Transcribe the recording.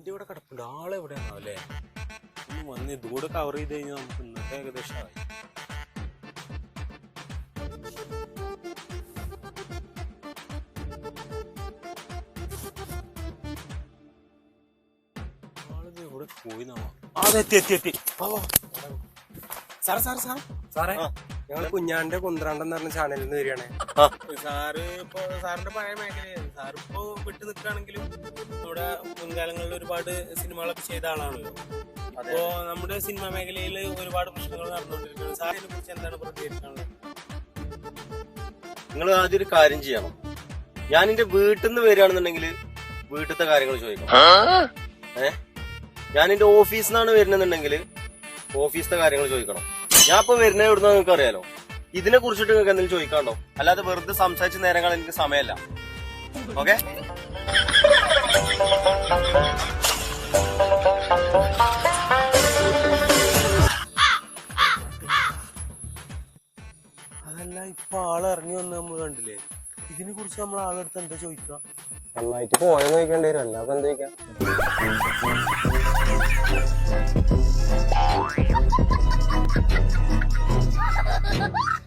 വണ്ടി ഇവിടെ കിടപ്പുണ്ട്? ആളെവിടെയാണോ അല്ലേ വന്ന് ഇതുകൂടെ കവർ ചെയ്ത് കഴിഞ്ഞാൽ നമുക്ക് ഇന്നത്തെ ഏകദേശം പോയി നോ അതെത്തി എത്തി എത്തി. സാറേ സാറേ സാറേ. സാറേ ഞങ്ങൾ കുഞ്ഞാന്റെ കുന്ത്രാണ്ടം എന്ന് പറഞ്ഞ ചാനലിൽ നിന്ന് വരികയാണ് സാറ് ഇപ്പൊ സാറിന്റെ പഴയ മേഖലയാണ്. സാർ ഇപ്പൊ വിട്ടു നിൽക്കുകയാണെങ്കിലും നമ്മുടെ മുൻകാലങ്ങളിൽ ഒരുപാട് സിനിമകളൊക്കെ ചെയ്ത ആളാണല്ലോ. അപ്പോ നമ്മുടെ സിനിമാ മേഖലയിൽ ഒരുപാട് പ്രശ്നങ്ങൾ നടന്നുകൊണ്ടിരിക്കുന്നത് സാറിനെ കുറിച്ച് എന്താണ് പ്രതികരിക്കാനുള്ളത്? നിങ്ങൾ ആദ്യം ഒരു കാര്യം ചെയ്യണം. ഞാൻ എന്റെ വീട്ടിൽ നിന്ന് വരികയാണെന്നുണ്ടെങ്കിൽ വീട്ടിലത്തെ കാര്യങ്ങൾ ചോദിക്കണം. ഏഹ് ഞാൻ എന്റെ ഓഫീസിൽ നിന്നാണ് വരുന്നെന്നുണ്ടെങ്കിൽ ഓഫീസിലത്തെ കാര്യങ്ങൾ ചോദിക്കണം. ഞാൻ ഇപ്പൊ വരുന്നത് എവിടുന്ന നിങ്ങൾക്ക് അറിയാലോ? ഇതിനെ കുറിച്ചിട്ട് നിങ്ങൾക്ക് എന്തെങ്കിലും ചോദിക്കാണ്ടോ അല്ലാതെ വെറുതെ സംസാരിച്ച നേരങ്ങൾ എനിക്ക് സമയമല്ല. ഓക്കെ? അതല്ല ഇപ്പൊ ആൾ ഇറങ്ങി വന്ന് നമ്മൾ കണ്ടില്ലേ? ഇതിനെ കുറിച്ച് നമ്മൾ ആളെടുത്ത് എന്താ ചോദിക്കുക? നന്നായിട്ട് പോയെന്ന് ചോദിക്കേണ്ടി വരും. അല്ലാതെ എന്താ ചോദിക്കാം Ha ha ha!